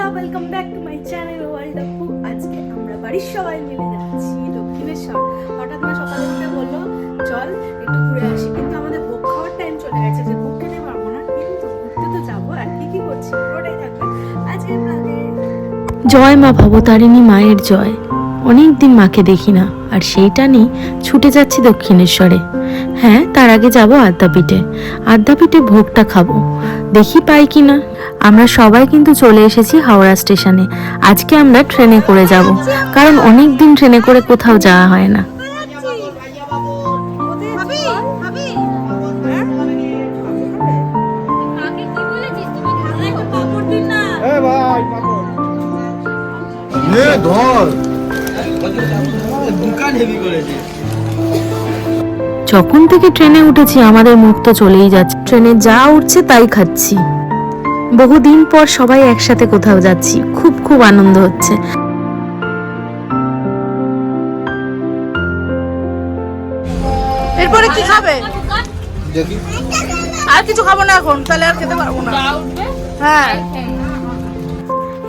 বন্ধুরা welcome back to my channel world আপু আজকে আমরা বাড়ির সবাই মিলে যাচ্ছি দক্ষিণেশ্বর হঠাৎ মা সকালে উঠে বলল, চল, একটু ঘুরে আসি। কিন্তু আমাদের ভোগ খাওয়ার টাইম চলে গেছে, যে ভোগ খেতে পারব না। কিন্তু ঘুরতে তো যাব, আর কি কি করছি? পুরোটাই থাকবে। আজকে জয় মা ভবতারিণী মায়ের জয়। অনেক দিন মাকে দেখি না আর সেইটা নিয়ে ছুটে যাচ্ছি দক্ষিণেশ্বরে। হ্যাঁ তার আগে যাব আদ্যাপীঠে। আদ্যাপীঠে ভোগটা খাব। দেখি পাই কি না আমরা সবাই কিন্তু চলে এসেছি হাওড়া স্টেশনে। আজকে আমরা ট্রেনে করে যাব কারণ অনেক দিন ট্রেনে করে কোথাও যাওয়া হয় না। এ ধর। যখন থেকে ট্রেনে উঠেছি আমাদের মুখ তো চলেই যাচ্ছে। ট্রেনে যা উঠছে তাই খাচ্ছি। বহুদিন পর সবাই একসাথে কোথাও যাচ্ছি। খুব খুব আনন্দ হচ্ছে। এরপরে কি খাবে? আর কিছু খাব না এখন তাহলে আর খেতে পারব না। হ্যাঁ।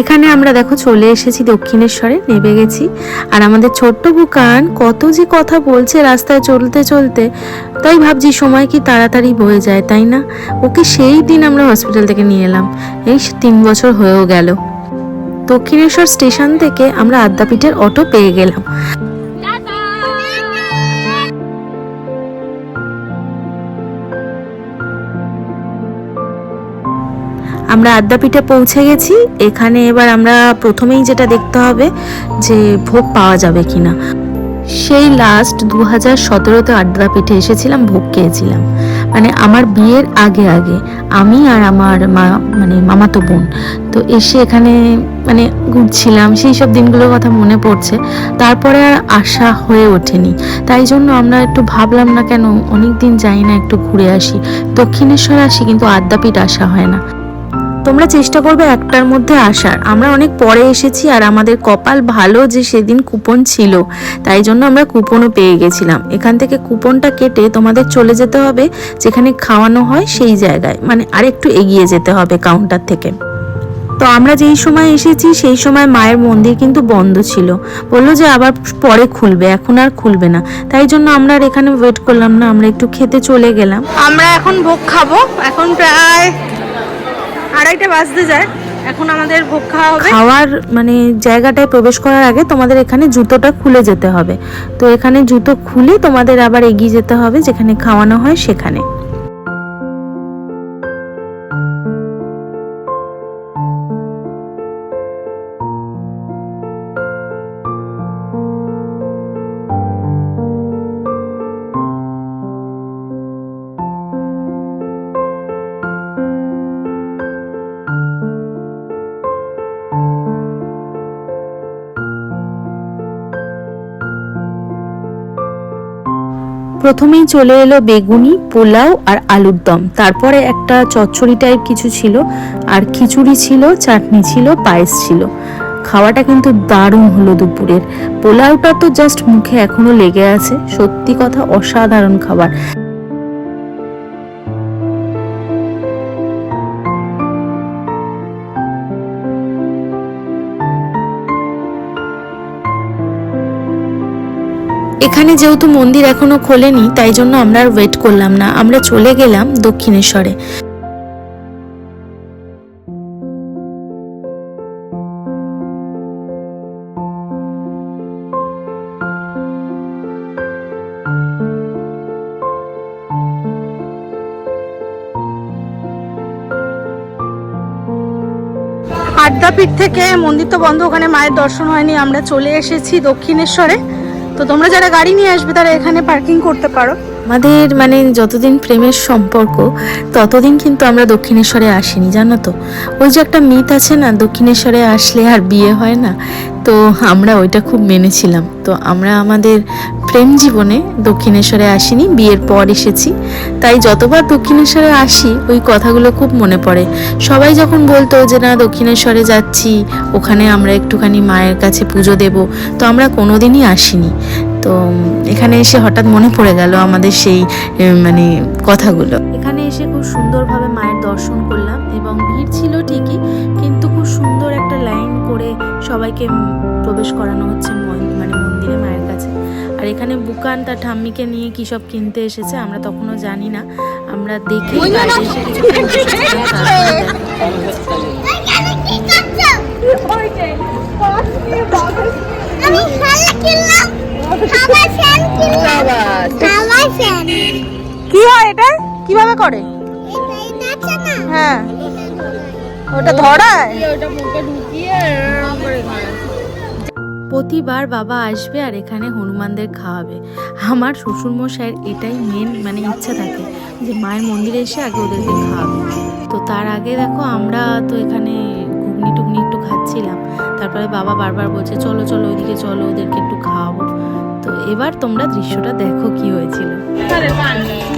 এখানে আমরা দেখো চলে এসেছি দক্ষিণেশ্বরে নেবে গেছি। আর আমাদের ছোট্ট বুকান কত যে কথা বলছে রাস্তায় চলতে চলতে, তাই ভাবছি সময় কি তাড়াতাড়ি বয়ে যায়, তাই না? ওকে সেই দিন আমরা হসপিটাল থেকে নিয়ে এলাম। এই তিন বছর হয়েও গেল। দক্ষিণেশ্বর স্টেশন থেকে আমরা আদ্যাপীঠের অটো পেয়ে গেলাম। আমরা আদ্যাপীঠে পৌঁছে গেছি। এখানে এবার আমরা প্রথমেই যেটা দেখতে হবে যে ভোগ পাওয়া যাবে কিনা। সেই লাস্ট দু হাজার সতেরোতে আদ্যাপীঠে এসেছিলাম, ভোগ খেয়েছিলাম। মানে আমার বিয়ের আগে আগে, আমি আর আমার মা মানে মামাতো বোন। তো এসে এখানে মানে ঘুরছিলাম, সেই সব দিনগুলোর কথা মনে পড়ছে। তারপরে আর আশা হয়ে ওঠেনি। তাই জন্য আমরা একটু ভাবলাম, না কেন অনেক দিন যাই না, একটু ঘুরে আসি। দক্ষিণেশ্বর আসি, কিন্তু আদ্যাপীঠ আসা হয় না। তোমরা চেষ্টা করবে একটার মধ্যে আসার। আমরা অনেক পরে এসেছি আর আমাদের কপাল ভালো যে সেদিন কুপন ছিল, তাই জন্য আমরা কুপনও পেয়ে গেছিলাম। এখান থেকে কুপনটা কেটে তোমাদের চলে যেতে হবে, যেখানে খাওয়ানো হয় সেই জায়গায়। মানে আরেকটু এগিয়ে যেতে হবে কাউন্টার থেকে। তো আমরা যেই সময় এসেছি, সেই সময় মায়ের মন্দির কিন্তু বন্ধ ছিল। বলল যে আবার পরে খুলবে, এখন আর খুলবে না। তাই জন্য আমরা আর এখানে ওয়েট করলাম না, আমরা একটু খেতে চলে গেলাম। আমরা এখন ভোগ খাব। এখন প্রায় আড়াইটা বাজতে যায়। এখন আমাদের ভোগ খাওয়া হবে। খাওয়ার মানে জায়গাটায় প্রবেশ করার আগে তোমাদের এখানে জুতোটা খুলে যেতে হবে। তো এখানে জুতো খুলে তোমাদের আবার এগিয়ে যেতে হবে, যেখানে খাওয়ানো হয় সেখানে। প্রথমেই চলে এলো বেগুনি, পোলাও আর আলুর দম। তারপরে একটা চচ্চড়ি টাইপ কিছু ছিল, আর খিচুড়ি ছিল, চাটনি ছিল, পায়েস ছিল। খাওয়াটা কিন্তু দারুণ হলো দুপুরের। পোলাওটা তো জাস্ট মুখে এখনও লেগে আছে। সত্যি কথা, অসাধারণ খাবার। এখানে যেহেতু মন্দির এখনও খোলেনি, তাই জন্য আমরা আর ওয়েট করলাম না। আমরা চলে গেলাম দক্ষিণেশ্বরে। আদ্যাপীঠ থেকে মন্দির তো বন্ধ, ওখানে মায়ের দর্শন হয়নি। আমরা চলে এসেছি দক্ষিণেশ্বরে। তো তোমরা যারা গাড়ি নিয়ে আসবে, তারা এখানে পার্কিং করতে পারো। আমাদের মানে যতদিন প্রেমের সম্পর্ক, ততদিন কিন্তু আমরা দক্ষিণেশ্বরে আসিনি, জানো তো? ওই যে একটা মিথ আছে না, দক্ষিণেশ্বরে আসলে আর বিয়ে হয় না? তো আমরা ওইটা খুব মেনেছিলাম। তো আমরা আমাদের প্রেম জীবনে দক্ষিণেশ্বরে আসিনি, বিয়ের পর এসেছি। তাই যতবার দক্ষিণেশ্বরে আসি, ওই কথাগুলো খুব মনে পড়ে। সবাই যখন বলতো যে, না, দক্ষিণেশ্বরে যাচ্ছি ওখানে আমরা একটুখানি মায়ের কাছে পুজো দেব। তো আমরা কোনোদিনই আসিনি। তো এখানে এসে হঠাৎ মনে পড়ে গেল আমাদের সেই মানে কথাগুলো। এখানে এসে খুব সুন্দরভাবে মায়ের দর্শন করলাম এবং ভিড় ছিল ঠিকই কিন্তু খুব সুন্দর একটা লাইন করে সবাইকে প্রবেশ করানো হচ্ছে মন- মানে মন্দিরে মায়ের কাছে। আর এখানে বুকান তার ঠাম্মিকে নিয়ে কী সব কিনতে এসেছে আমরা তখনও জানি না। আমরা দেখি কীভাবে করে? এটা আছে না হ্যাঁ। ওটা ধরায়? প্রতিবার বাবা আসবে আর এখানে হনুমানদের খাওয়াবে। আমার শ্বশুরমশাইয়ের এটাই মেন মানে ইচ্ছা থাকে যে মায়ের মন্দিরে এসে আগে ওদেরকে খাওয়াবে। তো তার আগে দেখো আমরা তো এখানে ঘুগনি টুগনি একটু খাচ্ছিলাম। তারপরে বাবা বারবার বলছে চলো চলো ওইদিকে চলো ওদেরকে একটু খাওয়াবো। তো এবার তোমরা দৃশ্যটা দেখো কি হয়েছিল। পানি চাই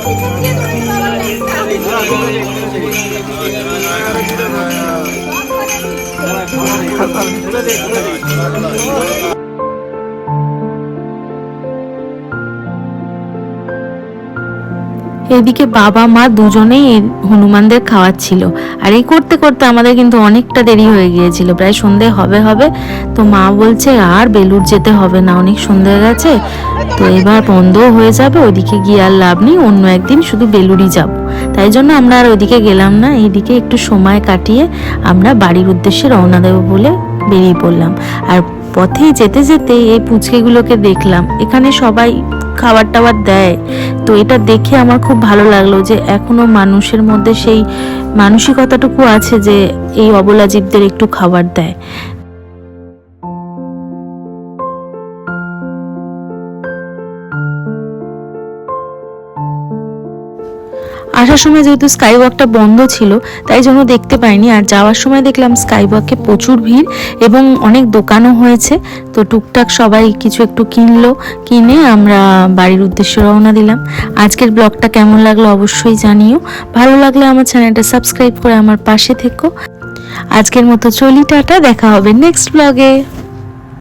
পিছন দিয়ে ধরে বাবা এদিকে বাবা, মা দুজনেই হনুমানদের খাওয়াচ্ছিল। আর এই করতে করতে আমাদের কিন্তু অনেকটা দেরি হয়ে গিয়েছিল। প্রায় সন্ধে হবে হবে। তো মা বলছে, আর বেলুর যেতে হবে না, অনেক সন্ধে গেছে। তো এবার বন্ধও হয়ে যাবে, ওইদিকে গিয়ে আর লাভ নেই, অন্য একদিন শুধু বেলুরই যাব। তাই জন্য আমরা আর ওইদিকে গেলাম না, এইদিকে একটু সময় কাটিয়ে আমরা বাড়ির উদ্দেশ্যে রওনা দেবো বলে বেরিয়ে পড়লাম। আর পথে যেতে যেতে এই পুচকেগুলোকে দেখলাম। এখানে সবাই খাবার টাবার দেয়। তো এটা দেখে আমার খুব ভালো লাগল যে এখনও মানুষের মধ্যে সেই মানসিকতাটুকু আছে যে এই অবলা জীবদের একটু খাবার দেয়। আসার সময় যেহেতু স্কাই ওয়াকটা বন্ধ ছিল, তাই জন্য দেখতে পাইনি। আর যাওয়ার সময় দেখলাম স্কাই ওয়াকে প্রচুর ভিড় এবং অনেক দোকানও হয়েছে। তো টুকটাক সবাই কিছু একটু কিনলো, কিনে আমরা বাড়ির উদ্দেশ্যে রওনা দিলাম। আজকের ব্লগটা কেমন লাগল অবশ্যই জানিও। ভালো লাগলে আমার চ্যানেলটা সাবস্ক্রাইব করে আমার পাশে থেকো। আজকের মতো চলি, টাটা, দেখা হবে নেক্সট ব্লগে।